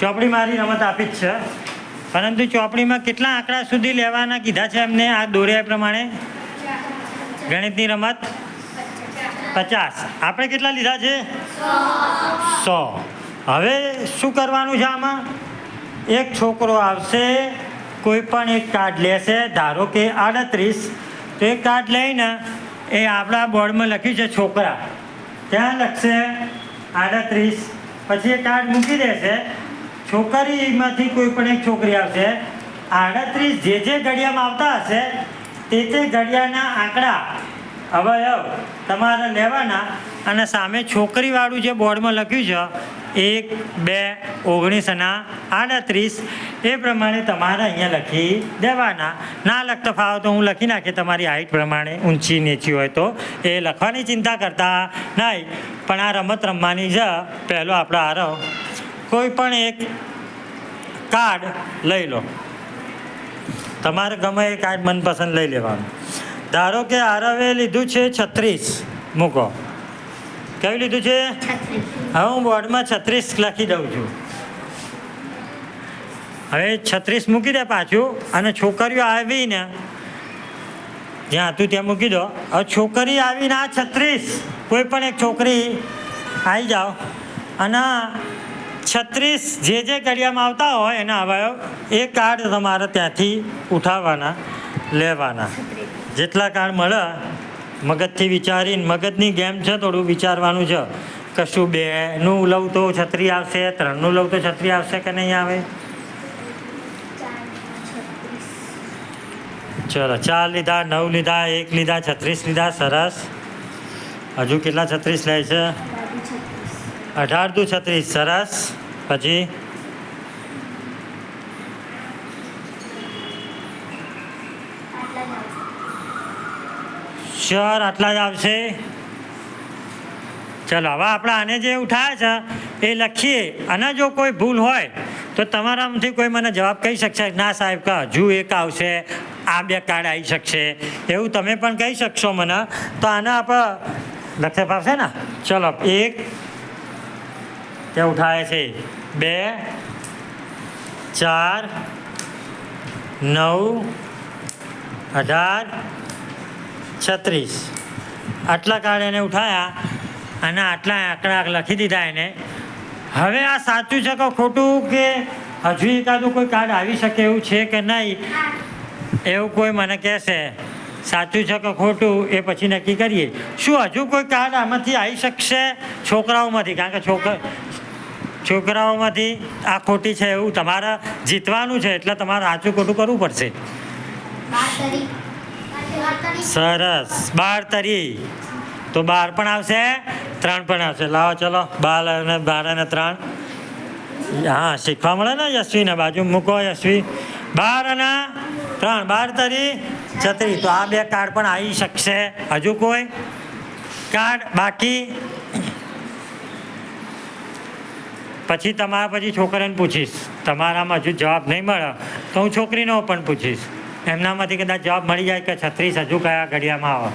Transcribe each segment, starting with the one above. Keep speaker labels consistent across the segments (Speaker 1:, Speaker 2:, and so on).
Speaker 1: ચોપડી મારી રમત આપી જ છે. પરંતુ ચોપડીમાં કેટલા આંકડા સુધી લેવાના કીધા છે એમને? આ દોર્યા પ્રમાણે. ગણિતની રમત પચાસ. આપણે કેટલા લીધા છે? સો. હવે શું કરવાનું છે આમાં? એક છોકરો આવશે, કોઈ પણ એક કાર્ડ લેશે, ધારો કે આડત્રીસ, તો એ કાર્ડ લઈને એ આપણા બોર્ડમાં લખ્યું છે છોકરા. ત્યાં લખશે આડત્રીસ, પછી એ કાર્ડ મૂકી દેશે. છોકરીમાંથી કોઈ પણ એક છોકરી આવશે, આડત્રીસ જે જે ઘડિયામાં આવતા હશે, તે તે ઘડિયાળના આંકડા, અવયવ તમારે લેવાના અને સામે છોકરીવાળું જે બોર્ડમાં લખ્યું છે, એક, બે, ઓગણીસ અને આડત્રીસ, એ પ્રમાણે તમારે અહીંયા લખી દેવાના. ના લખતો ફાવો તો હું લખી નાખી તમારી હાઈટ પ્રમાણે, ઊંચી નીચી હોય તો. એ લખવાની ચિંતા કરતા નહીં. પણ આ રમત રમવાની છે પહેલો આપણો આરવ કોઈ પણ એક કાર્ડ લઈ લો. તમારે ગમે એ કાર્ડ મનપસંદ લઈ લેવાનું. ધારો કે આરવે લીધું છે છત્રીસ. મૂકો. કયું લીધું છે? હવે હું બોર્ડમાં છત્રીસ લખી દઉં છું. હવે છત્રીસ મૂકી દે પાછું અને છોકરીઓ આવીને જ્યાં હતું ત્યાં મૂકી દો. હવે છોકરી આવીને આ છત્રીસ કોઈ પણ એક છોકરી આવી જાઓ. અને છત્રીસ જે જે ઘડિયામાં આવતા હોય એના અવાયો એ કાર્ડ તમારે ત્યાંથી ઉઠાવવાના, લેવાના. જેટલા કાર્ડ મળે, મગજથી વિચારીને, મગજની ગેમ છે થોડું વિચારવાનું છે. કશું બેનું લઉં તો છત્રી આવશે, ત્રણનું લઉં તો છત્રી આવશે કે નહીં આવે? ચલો, ચાર લીધા, નવ લીધા, એક લીધા, છત્રીસ લીધા, સરસ. હજુ કેટલા છત્રીસ લે છે? અઢાર દુ છત્રીસ, સરસ. પછી? શ્યોર આટલા જ આવશે. ચલો, હવે આપણે આને જે ઉઠાયા છે, એ લખીએ. અને જો કોઈ ભૂલ હોય, તો તમારામાંથી કોઈ મને જવાબ કહી શકશે. ના સાહેબ કા હજુ એક આવશે, આ બે કાર્ડ આવી શકશે. એવું તમે પણ કહી શકશો મને. તો આને આપણે લખે ફાવશે ને? ચલો, એક તે ઉઠાવે છે? બે, ચાર, નવ, અઢાર, છત્રીસ. આટલા કાર્ડ એને ઉઠાયા અને આટલા આંકડા લખી દીધા એને. હવે આ સાચું છે કે ખોટું કે હજુ એકાદું કોઈ કાર્ડ આવી શકે એવું છે કે નહીં? એવું કોઈ મને કહેશે. સાચું છે કે ખોટું એ પછી નક્કી કરીએ. શું હજુ કોઈ કાર્ડ આમાંથી આવી શકશે? છોકરાઓમાંથી, કારણ કે છોકરા છોકરાઓમાંથી આ ખોટી છે એવું તમારે જીતવાનું છે એટલે તમારે સાચું ખોટું કરવું પડશે. સરસ. બાર તરી. તો બાર પણ આવશે, ત્રણ પણ આવશે. લાવો, ચલો. બાર અને બાર અને ત્રણ. હા, શીખવા મળે ને યશવીને બાજુ? મૂકો યશવી. બાર અને ત્રણ. બાર તરી, છત્રી. તો આ બે કાર્ડ પણ આવી શકશે. હજુ કોઈ કાર્ડ બાકી? પછી તમારા પછી છોકરીને પૂછીશ. તમારામાં હજુ જવાબ નહીં મળે તો હું છોકરીનો પણ પૂછીશ. એમનામાંથી કદાચ જવાબ મળી જાય કે છત્રીસ હજુ કયા ઘડિયામાં આવે?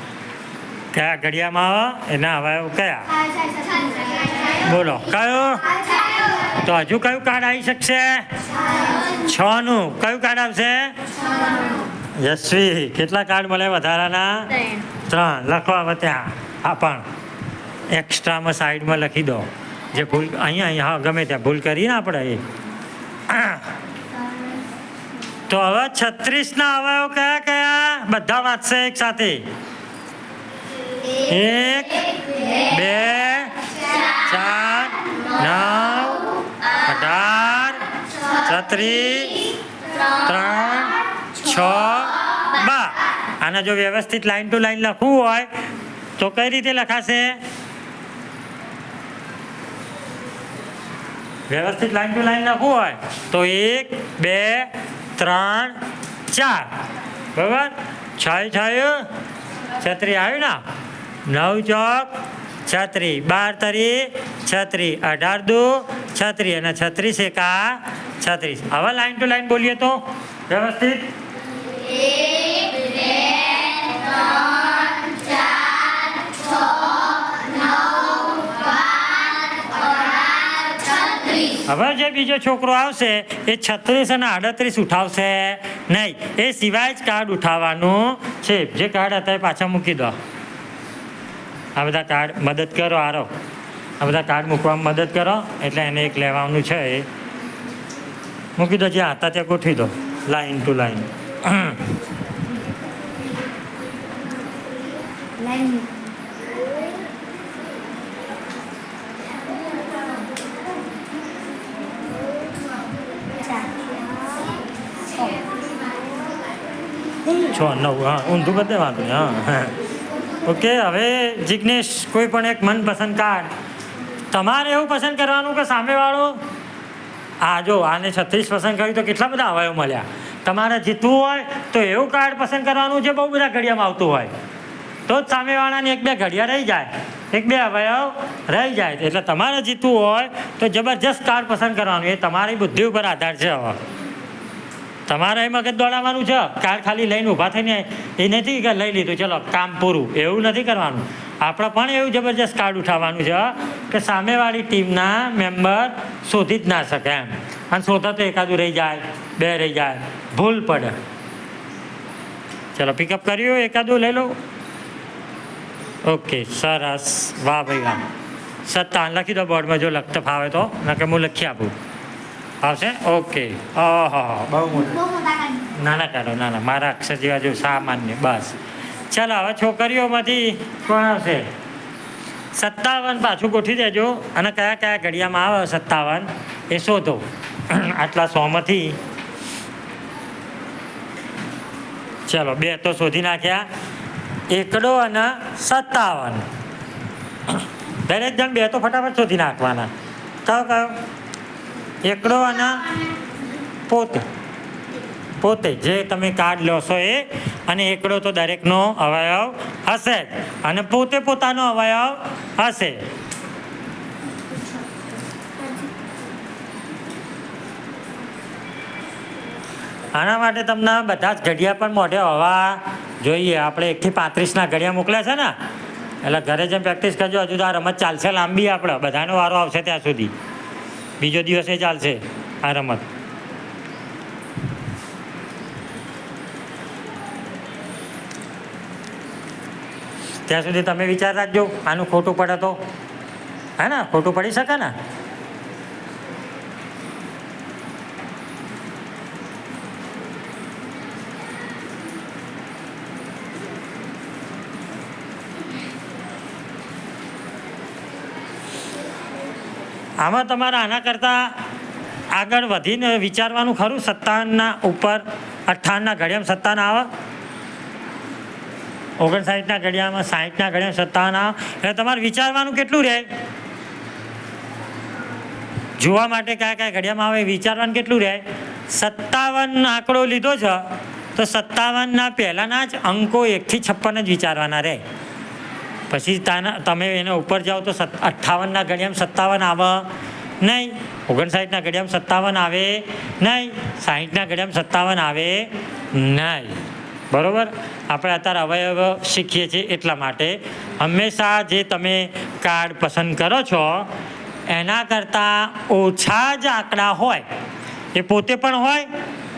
Speaker 1: કયા ઘડિયામાં આવે? એના હવે કયા? બોલો. કયો? તો હજુ કયું કાર્ડ આવી શકશે? છ નું કયું કાર્ડ આવશે? યશવી. કેટલા કાર્ડ મળે વધારાના? ત્રણ. લખવા ત્યાં. આ પણ. એક્સ્ટ્રામાં સાઈડમાં લખી દો. જે ભૂલ, અહીંયા હા, ગમે ત્યાં ભૂલ કરીને આપણે એ. તો હવે છત્રીસના અવયવ કયા કયા? બધા વાંચશે એક સાથે. એક, બે, ચાર, નવ, અઢાર, છત્રીસ, ત્રણ, છ, બા. આને જો વ્યવસ્થિત લાઈન ટુ લાઈન લખવું હોય, તો કઈ રીતે લખાશે? વ્યવસ્થિત લાઈન ટુ લાઈન લખવું હોય તો એક, બે, ત્રણ, ચાર. બરાબર? છાયું છાયું, છત્રી આવ્યું ને? નવ ચોક, છત્રી. બાર તરી, છત્રી. અઢાર દુ, છત્રી. અને છત્રીસ એકા છત્રીસ. હવે લાઈન ટુ લાઈન બોલીએ તો વ્યવસ્થિત? હવે જે બીજો છોકરો આવશે, એ છત્રીસ અને આડત્રીસ ઉઠાવશે નહીં. એ સિવાય જ કાર્ડ ઉઠાવવાનું છે. જે કાર્ડ હતા એ પાછા મૂકી દો. આ બધા કાર્ડ મદદ કરો, આરો. આ બધા કાર્ડ મૂકવામાં મદદ કરો, એટલે એને એક લેવાનું છે એ. મૂકી દો જ્યાં હતા ત્યાં ગોઠવી દો. લાઈન ટુ લાઈન
Speaker 2: લાઈન ચાર
Speaker 1: છ નવ હા, ઊંધું બધે વાંધો નહીં હા. ઓકે, હવે જિજ્ઞેશ કોઈ પણ એક મનપસંદ કાર્ડ તમારે એવું પસંદ કરવાનું કે સામેવાળો, આ જો, આને છત્રીસ પસંદ કર્યું તો કેટલા બધા અવયવ મળ્યા? તમારે જીતવું હોય તો એવું કાર્ડ પસંદ કરવાનું જે બહુ બધા ઘડિયામાં આવતું હોય. તો જ સામેવાળાની એક બે ઘડિયા રહી જાય. એક બે અવયવ રહી જાય. એટલે તમારે જીતવું હોય તો જબરજસ્ત કાર્ડ પસંદ કરવાનું. એ તમારી બુદ્ધિ ઉપર આધાર છે હવે. તમારે એ મગજ દોડાવવાનું છે? કાર ખાલી લઈને ઊભા થઈને એ નથી કે લઈ લીધું. ચલો, કામ પૂરું. એવું નથી કરવાનું. આપણે પણ એવું જબરજસ્ત કાર્ડ ઉઠાવવાનું છે કે સામેવાળી ટીમના મેમ્બર શોધી જ ના શકે એમ. અને શોધા તો એકાદું રહી જાય, બે રહી જાય. ભૂલ પડે. ચલો પિકઅપ કર્યું એકાદું લઈ લો. ઓકે સરસ. વાહ ભાઈ, વાહ. સત્તાવન. લખી દો બોર્ડમાં, જો લખતા ફાવે તો. નકે હું લખી આપું. આવશે? ઓકે. ઓહો. બહુ મોટું. નાના કાઢો નાના. મારા અક્ષર જેવા જો સામાન્ય બસ. ચાલો હવે છોકરીઓમાંથી કોણ આવશે? સત્તાવન પાછું ગોઠવી દેજો. અને કયા કયા ઘડિયામાં આવે સત્તાવન? એ શોધો. આટલા સોમાંથી. ચલો બે તો શોધી નાખ્યા. એકડો અને સત્તાવન. દરેક જણ બે તો ફટાફટ શોધી નાખવાના. કયો કયો એકડો અને પોતે. પોતે જે તમે કાર્ડ લો છો એ, અને એકડો તો દરેકનો અવયવ હશે અને પોતે પોતાનો અવયવ હશે. આના માટે તમને બધા જ ઘડિયા પણ મોઢે હોવા જોઈએ. આપણે એકથી પાંત્રીસના ઘડિયા મોકલ્યા છે ને? એટલે ઘરે જેમ પ્રેક્ટિસ કરજો, હજુ તો આ રમત ચાલશે લાંબી આપણે બધાનો વારો આવશે ત્યાં સુધી. બીજો દિવસે ચાલશે આ રમત. ત્યાં સુધી તમે વિચાર રાખજો, આનું ખોટું પડે તો. હા ને? ખોટું પડી શકે ને? આમાં તમારે આના કરતાં આગળ વધીને વિચારવાનું ખરું? સત્તાવનના ઉપર અઠ્ઠાણના ઘડિયામાં સત્તાવન આવે? ઓગણસાઠના ઘડિયામાં, સાહીઠના ઘડિયામાં સત્તાવન આવે? એટલે તમારે વિચારવાનું કેટલું રહે? જોવા માટે કયા કયા ઘડિયામાં આવે વિચારવાનું કેટલું રહે? સત્તાવન આંકડો લીધો છે, તો સત્તાવનના પહેલાંના જ અંકો એકથી છપ્પન જ વિચારવાના રહે. પછી તાના તમે એના ઉપર જાઓ તો સત અઠ્ઠાવનના ઘડિયામાં સત્તાવન આવે. નહીં. ઓગણસાઠના ઘડિયામાં સત્તાવન આવે. નહીં. સાહીઠના ઘડિયામાં સત્તાવન આવે. નહીં. બરોબર? આપણે અત્યારે અવયવ શીખીએ છીએ એટલા માટે. હંમેશા જે તમે કાર્ડ પસંદ કરો છો, એના કરતાં ઓછા જ આંકડા હોય. એ પોતે પણ હોય,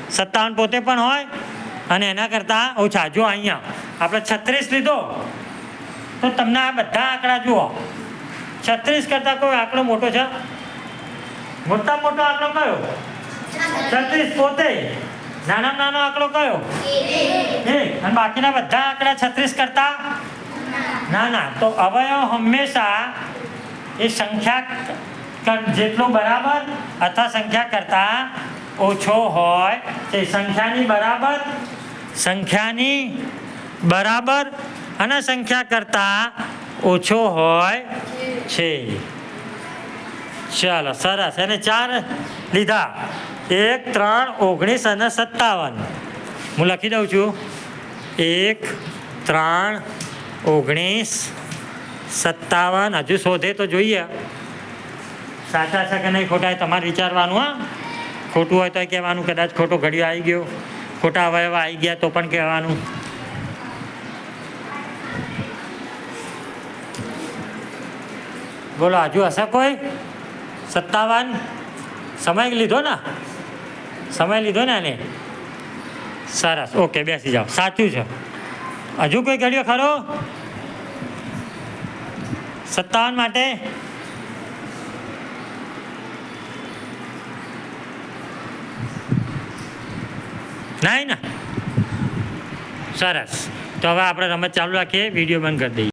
Speaker 1: સત્તાવન પોતે પણ હોય, અને એના કરતાં ઓછા. જો અહીંયા આપણે છત્રીસ લીધો તો તમને આ બધા આંકડા જુઓ. છત્રીસ કરતાં કોઈ આંકડો મોટો છે? મોટા મોટો આંકડો કયો? છત્રીસ પોતે નાના નાનો આંકડો કયો? એક. અને બાકીના બધા આંકડા છત્રીસ કરતા? નાના તો અવયવ હંમેશા એ સંખ્યા જેટલો બરાબર અથવા સંખ્યા કરતા ઓછો હોય. તે સંખ્યાની બરાબર સંખ્યાની બરાબર અને સંખ્યા કરતા ઓછો હોય છે. ચાલો, સરસ. એને ચાર લીધા. એક, ત્રણ, ઓગણીસ અને સત્તાવન. હું લખી દઉં છું. એક, ત્રણ, ઓગણીસ, સત્તાવન. હજુ શોધે તો જોઈએ. સાચા છે કે નહીં ખોટા તમારે વિચારવાનું, હા? ખોટું હોય તો કહેવાનું. કદાચ ખોટો ઘડિયો આવી ગયો. ખોટા અવયવ આવી ગયા તો પણ કહેવાનું. બોલો, હજુ હશે કોઈ? સત્તાવન? સમય લીધો ને? સમય લીધો ને આને? સરસ, ઓકે, બેસી જાઓ. સાચું છે. હજુ કોઈ ઘડ્યો ખરો? સત્તાવન માટે? નહીં ને? સરસ. તો હવે આપણે રમત ચાલુ રાખીએ, વીડિયો બંધ કરી દઈએ.